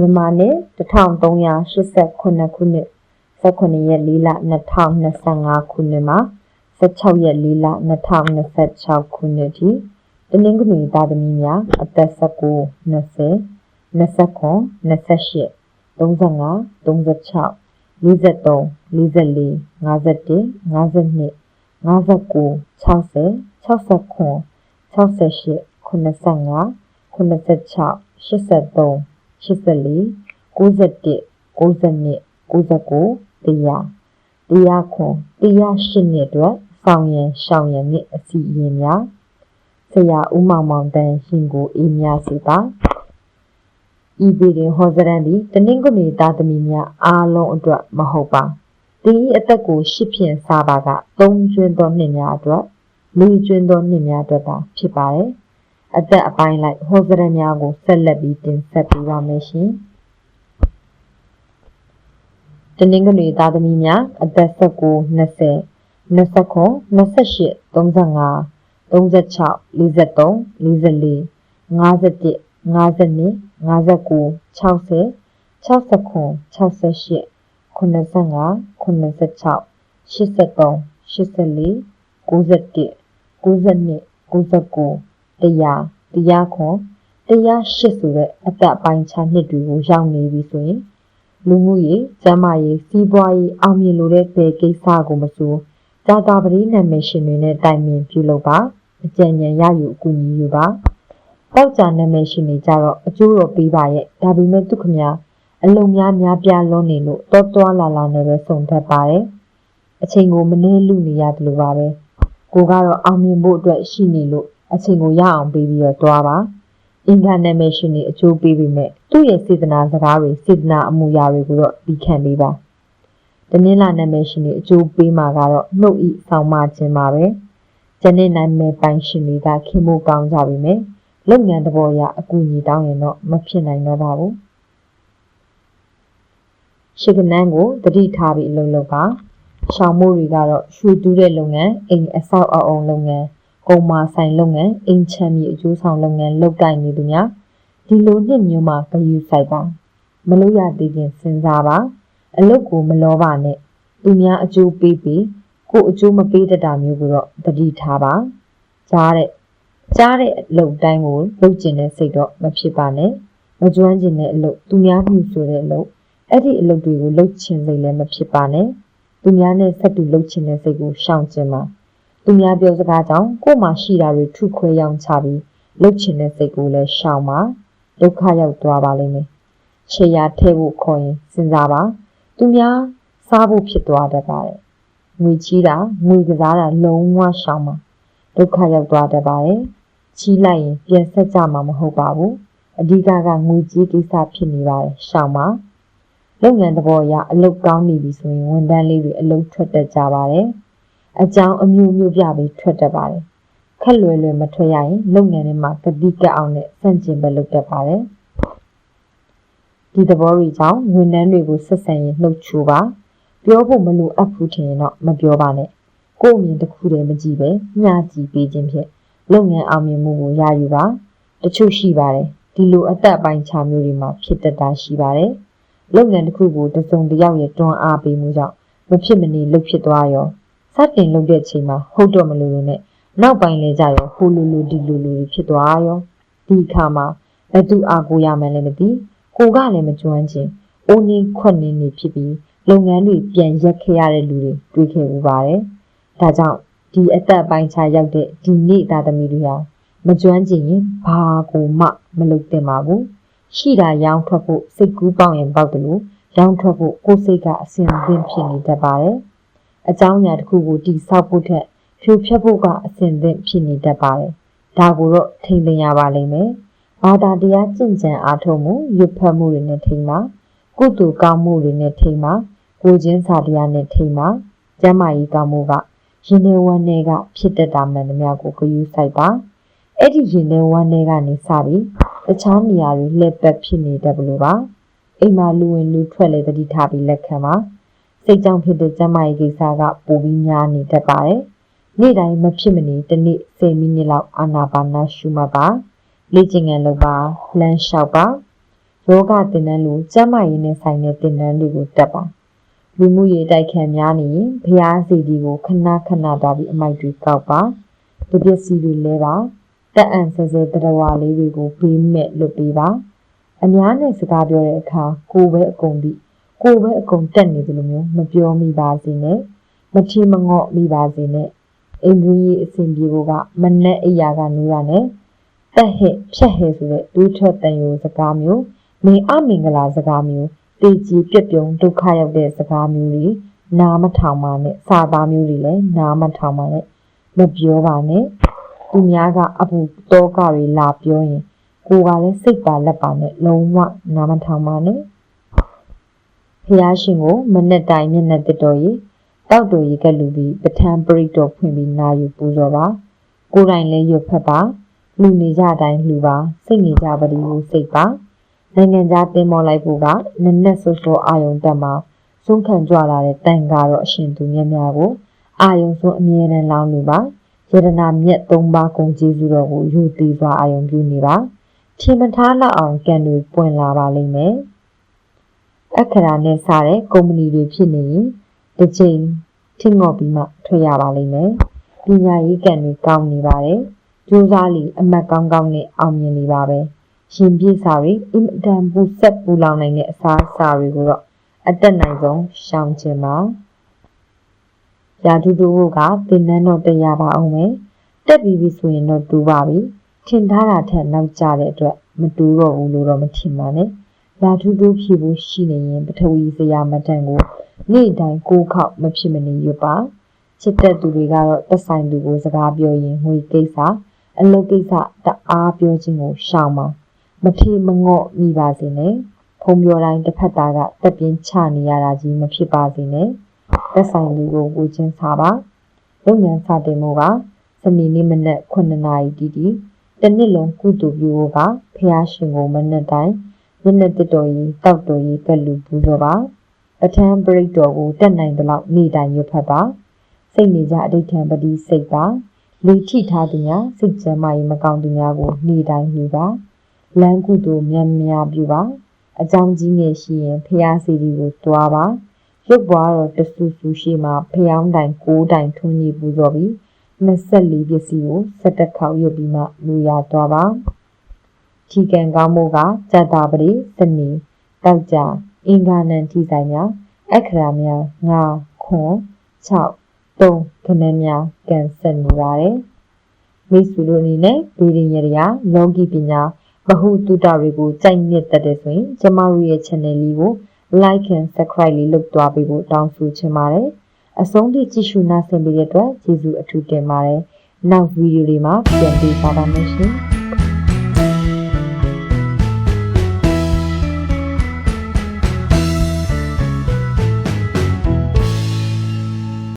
မြန်မာနှစ်1389ခုနှစ်18ရက်4လ2025ခုနှစ်မှာ16ရက်4လ2026ခုနှစ်ထိတနင်္ဂနွေသားသမီးများအသက်19 20 29 28 35 36 43 44 51 52 59 60 69 68 85 86 83 84 91 92 99တရားတရားခွန်တရားရှိနှစ်အတွက်ဆောင်ရန်ရှောင်ရန်နှင့်အစီအရင်များဆရာဦးမောင်မောင်တန်းရှင်ကိုအေးများစီပါဤပြည်တွင်ဟောစရန်သည်တနင်္ဂနွေသားသမီးများအားလုံးအတွက်မဟုတ်ပါတင်းဤအသက်ကိုရှစ်ဖြင့်စားပါကသုံးကျွန်းသောနှစ်များအတွက်လေးကျွန်းသောနှစ်များအတွက်သာဖြစ်ပါတယ် အသက်အပိုင်းလိုက်ဟောစရန်များကိုဆက်လက်ပြီးတင်ဆက်ပေးပါမယ်ရှင်။တနင်္ဂနွေသားသမီးများအသက်19 20 29 28 35 36 43 44 51 52 59 60 69 68 85 86 83 84 91 92 99 တရားတရားခွန်တရားရှစ်ဆိုတဲ့အသက်အပိုင်းခြားနှစ်တွေကိုရောက်နေပြီဆိုရင်လူမှုရေး၊ကျန်းမာရေး၊စီးပွားရေးအောင်မြင်လိုတဲ့ဘယ်ကိစ္စကိုမဆိုကြာတာပတိနာမည်ရှင်တွေနဲ့တိုင်ပင်ပြုလုပ်ပါအကြံဉာဏ်ရယူအကူအညီယူပါပေါက်ကြနာမည်ရှင်တွေကြတော့အကျိုးတော်ပေးပါရဲ့ဒါပေမဲ့သူခမအလုံများများပြားလွန်းနေလို့တောတွာလာလာနဲ့ပဲစုံထက်ပါတယ်အချိန်ကိုမနှဲလူနေရတယ်လို့ပါပဲကိုကတော့အောင်မြင်ဖို့အတွက်ရှိနေလို့ အချိန်ကိုရအောင်ပေးပြီးတော့တွားပါအင်္ဂါနာမည်ရှင်တွေအကျိုးပေးပေမဲ့သူ့ရဲ့စေတနာစကားတွေစေတနာအမူအရာတွေကိုတော့ပြီးခံပေးပါတနင်္လာနာမည်ရှင်တွေအကျိုးပေးမှာကတော့နှုတ်ဤဆောင်မခြင်းပါပဲကျန်တဲ့နာမည်ပိုင်ရှင်တွေကခင်မို့ကောင်းကြပြီမယ်လုပ်ငန်းတဘောရအကူအညီတောင်းရင်တော့မဖြစ်နိုင်တော့ပါဘူးရှိကနန်းကိုတတိထားပြီးအလုပ်လုပ်ပါရှောင်းမိုးတွေကတော့ရွှေတူးတဲ့လုပ်ငန်းအိမ်အဆောက်အအုံလုပ်ငန်း ကုန်မာဆိုင်လုပ်ငန်းအိမ်ချမ်းမြေအကျိုးဆောင်လုပ်ငန်းလုပ်ကိုင်နေသူများဒီလိုနှစ်မျိုးမှာဂရုစိုက်ပါမလို့ရသေးခြင်းစဉ်းစားပါအလုပ်ကိုမလောပါနဲ့သူများအကျိုးပေးပြီးကိုအကျိုးမပေးတတ်တာမျိုးကိုတော့တတိထားပါကြားတဲ့ကြားတဲ့အလုပ်တိုင်းကိုလုပ်ကျင်တဲ့စိတ်တော့မဖြစ်ပါနဲ့မကျွမ်းကျင်တဲ့အလုပ်သူများမှုဆိုတဲ့အလုပ်အဲ့ဒီအလုပ်တွေကိုလုပ်ချင်စိတ်လည်းမဖြစ်ပါနဲ့သူများနဲ့ဆက်တူလုပ်ချင်တဲ့စိတ်ကိုရှောင်ကျင်ပါ သူများပြောစကားကြောင့်ကိုယ်မှရှိတာတွေထုခွဲရောင်းချပြီးလှုပ်ချင်တဲ့စိတ်ကိုလည်းရှောင်ပါဒုက္ခရောက်သွားပါလိမ့်မယ်ခြေရာထဲဖို့ခေါ်ရင်စဉ်းစားပါသူများစားဖို့ဖြစ်သွားတတ်ပါတယ်ငွေချီးတာငွေကစားတာလုံးဝရှောင်ပါဒုက္ခရောက်သွားတတ်ပါတယ်ချီးလိုက်ရင်ပြန်ဆက်ကြမှာမဟုတ်ပါဘူးအဓိကကငွေကြီးကိစ္စဖြစ်နေပါတယ်ရှောင်ပါလုပ်ငန်းသဘောအရအလုပ်ကောင်းနေပြီဆိုရင်ဝန်ထမ်းလေးတွေအလုပ်ထွက်တတ်ကြပါတယ် အကြောင်းအမျိုးမျိုးပြပြီးထွက်တတ်ပါတယ်ခက်လွယ်လွယ်မထွက်ရရင်လုပ်ငန်းထဲမှာကတိကအောင်နဲ့စန့်ကျင်ဘက်လုပ်တတ်ပါတယ်ဒီသဘောတွေကြောင့်ဝန်ထမ်းတွေကိုဆက်ဆံရင်နှုတ်ချိုးပါပြောဖို့မလိုအပ်ဘူးထင်ရင်တော့မပြောပါနဲ့ကို့အမြင်တစ်ခုတည်းမကြည့်ပဲညှကြည့်ပေးခြင်းဖြင့်လုပ်ငန်းအောင်မြင်မှုကိုရယူပါတချို့ရှိပါတယ်ဒီလိုအသက်ပိုင်းခြားမျိုးတွေမှာဖြစ်တတ်တာရှိပါတယ်လုပ်ငန်းတစ်ခုကိုတစုံတစ်ယောက်ရဲ့တွန်းအားပေးမှုကြောင့်မဖြစ်မနေလုပ်ဖြစ်သွားရော စတင်လုပ်တဲ့ချိန်မှာဟုတ်တော့မလို့လို့နဲ့နောက်ပိုင်းလဲကြရောဟိုလိုလိုဒီလိုလိုဖြစ်သွားရောဒီအခါမှာဘသူအားကိုရမှန်းလည်းမသိကိုကလည်းမကျွမ်းကျင်အိုးနေခွက်နေနေဖြစ်ပြီးလုပ်ငန်းတွေပြန်ရက်ခဲ့ရတဲ့လူတွေတွေ့ခဲ့ဦးပါတယ်ဒါကြောင့်ဒီအသက်ပိုင်းခြားရောက်တဲ့ဒီနေ့သားသမီးတွေဟာမကျွမ်းကျင်ရင်ဘာကိုမှမလုပ်သင့်ပါဘူးရှိတာရောင်းထွက်ဖို့စိတ်ကူးပေါက်ရင်ပေါက်တယ်လို့ရောင်းထွက်ဖို့ကိုယ်စိတ်ကအစဉ်အသင့်ဖြစ်နေတတ်ပါတယ် အကြောင်းအရာတစ်ခုကိုတိဆောက်ဖို့ထက်ဖြိုဖျက်ဖို့ကအစဉ်သင့်ဖြစ်နေတတ်ပါတယ်။ဒါကိုတော့ထိမ့်သိမ်းရပါလိမ့်မယ်။ဘာသာတရားကျင့်ကြံအားထုတ်မှုရွတ်ဖတ်မှုတွေနဲ့ထိမ့်ပါ။ကုသိုလ်ကောင်းမှုတွေနဲ့ထိမ့်ပါ။ကိုချင်းစာတရားနဲ့ထိမ့်ပါ။ကျမ်းမာရေးကောင်းမှုကရင်ထဲဝမ်းထဲကဖြစ်တတ်တာမှန်သမျှကိုဂရုစိုက်ပါ။အဲ့ဒီရင်ထဲဝမ်းထဲကနေစပြီးတခြားနေရာတွေလှည့်ပတ်ဖြစ်နေတတ်ဘလို့ပါ။အိမ်မှာလူဝင်လူထွက်လေတတိထားပြီးလက်ခံပါ။ စိတ်ကြောင့်ဖြစ်တဲ့ကျန်းမာရေးကိစ္စကပိုပြီးများနေတတ်ပါတယ်။နေ့တိုင်းမဖြစ်မနေတစ်နေ့10မိနစ်လောက်အာနာပါနရှုမှတ်ပါ။လေ့ကျင့်ခန်းလုပ်ပါ၊လမ်းလျှောက်ပါ။ယယောဂသင်တန်းလိုကျန်းမာရေးနဲ့ဆိုင်တဲ့သင်တန်းတွေကိုတက်ပါလူမှုရေးတိုက်ခန်းများနေရင်ဘုရားစီဒီကိုခဏခဏသွားပြီးအမိုက်တွေကောက်ပါတပစ္စည်းတွေလဲပါတက်အံဆဲဆဲတရဝါလေးတွေကိုဘေးမဲ့လွတ်ပေးပါအများနဲ့စကားပြောတဲ့အခါကိုယ်ပဲအကုန်ပြီး ကိုယ်ပဲအကုန်တက်နေတယ်လို့မျိုးမပြောမိပါစေနဲ့မချီမငေါ့မိပါစေနဲ့အိမ်ကြီးအဆင်ပြေဖို့ကမနဲ့အိယာကနူးရနဲ့တက်ဟဲ့ဖြက်ဟဲ့ဆိုတဲ့တွေးထွက်တန်ရိုစကားမျိုးမင်းအမင်္ဂလာစကားမျိုးတေကြီးပြက်ပြုံဒုက္ခရောက်တဲ့စကားမျိုးတွေနားမထောင်ပါနဲ့စာသားမျိုးတွေလည်းနားမထောင်ပါနဲ့မပြောပါနဲ့သူများကအပူတောကတွေလာပြောရင်ကိုယ်ကလည်းစိတ်ပါလက်ပါနဲ့လုံးဝနားမထောင်ပါနဲ့ ဖះရှင်ကိုမနဲ့တိုင်းမျက်နှာတစ်တော်ရီတောက်တော်ရီကလူပြီးပဋ္ဌာန်းပရိတော်ဖွင့်ပြီးနာယူပူဇော်ပါကိုယ်တိုင်လည်းရွတ်ဖက်ပါလူနေကြတိုင်းလူပါစိတ်နေကြပါဒီကိုစိတ်ပါနိုင်ငံသားတင်မော်လိုက်ဖို့ကနက်နက်ဆိုးဆိုးအာယုံတက်မှာဆုံးခံကြွလာတဲ့တန်ကားတော့အရှင်သူမြတ်များကိုအာယုံဆုံးအမြဲတမ်းလောင်းလူပါယတနာမြက်၃ပါးကုန်ကျေးဇူးတော်ကိုယူတည်စွာအာယုံပြုနေပါထင်မထားလောက်အောင်ကံတွေပွင့်လာပါလိမ့်မယ် အခရာနဲ့စားတဲ့ကုမ္ပဏီတွေဖြစ်နေရင်တစ်ချိန်ထင်ငော့ပြီးမှထွက်ရပါလိမ့်မယ်ပညာရေးကံတွေကောင်းနေပါတယ်ကြိုးစားလီအမတ်ကောင်းကောင်းနဲ့အောင်မြင်နေပါပဲရှင်ပြည့်စာတွေအင်တန်ပူဆက်ပူလောင်နိုင်တဲ့အစားအစာတွေကိုတော့အတက်နိုင်ဆုံးရှောင်ကျင်ပါရာထူးတူကတင်နန်းတော့တရားပါအောင်မယ်တက်ပြီးပြီဆိုရင်တော့တူပါပြီထင်ထားတာထက်နောက်ကျတဲ့အတွက်မတူတော့ဘူးလို့တော့မထင်ပါနဲ့ ရာထူးတူဖြည့်ဖို့ရှိနေရင်ပထဝီစရာမတန်ကိုနေ့တိုင်းကိုးခေါက်မဖြစ်မနေရွတ်ပါချစ်တဲ့သူတွေကတော့သက်ဆိုင်သူကိုစကားပြောရင်ငွေကိစ္စအလုပ်ကိစ္စတအားပြောခြင်းကိုရှောင်ပါမထေမငော့မိပါစေနဲ့ဖုံပြောတိုင်းတစ်ဖက်သားကတက်ပြင်းချနေရတာကြီးမဖြစ်ပါစေနဲ့သက်ဆိုင်သူကိုကိုချင်းစားပါလုပ်ငန်းစတင်မှုကစနေနေ့မနက်9နာရီတီတီတနစ်လုံးကုသိုလ်ပြုဖို့ကဖះရှင်ကိုမနက်တိုင်း ညနေတတော်ကြီးတောက်တော်ကြီးကလူပူဇော်ပါပဋ္ဌာန်းပရိတ်တော်ကိုတက်နိုင်သလောက်နေ့တိုင်းရွတ်ဖတ်ပါစိတ်နေကြအဋိဌံပတိစိတ်ပါလေထိထားသူများစိတ်ကြမ်းမာရေးမကောင်းသူများကိုနေ့တိုင်းလှူပါလမ်းကုသိုလ်များများပြုပါအကြောင်းကြီးငယ်ရှိရင်ဖះစီဒီကိုတွားပါရုပ်ပွားတော်တဆူဆူရှိမှဖျောင်းတိုင်6တိုင်ထွန်းကြီးပူဇော်ပြီး24ပစ္စည်းကို17ခေါက်ရွတ်ပြီးမှလူရသွားပါ ထီကံကောင်းမှုကဇတ္တာပရိစနေတောက်ကြအင်္ဂါနံထိဆိုင်များအခရာများ9ခွန်6 3ခဏများကံဆက်နေပါတယ်မိတ်ဆွေတို့အနေနဲ့ဗီဒီယရာလောကီပညာဘဟုတုတတွေကိုကြိုက်နှစ်သက်တဲ့ဆိုရင်ကျမတို့ရဲ့ channel လေးကို like and subscribe လေးလုပ်သွားပေးဖို့တောင်းဆိုချင်ပါတယ်။အဆုံးထိကြည့်ရှုနားဆင်ပေးတဲ့အတွက်ကျေးဇူးအထူးတင်ပါတယ်။နောက်ဗီဒီယိုလေးမှာပြန်တွေ့ပါပါမယ်ရှင်။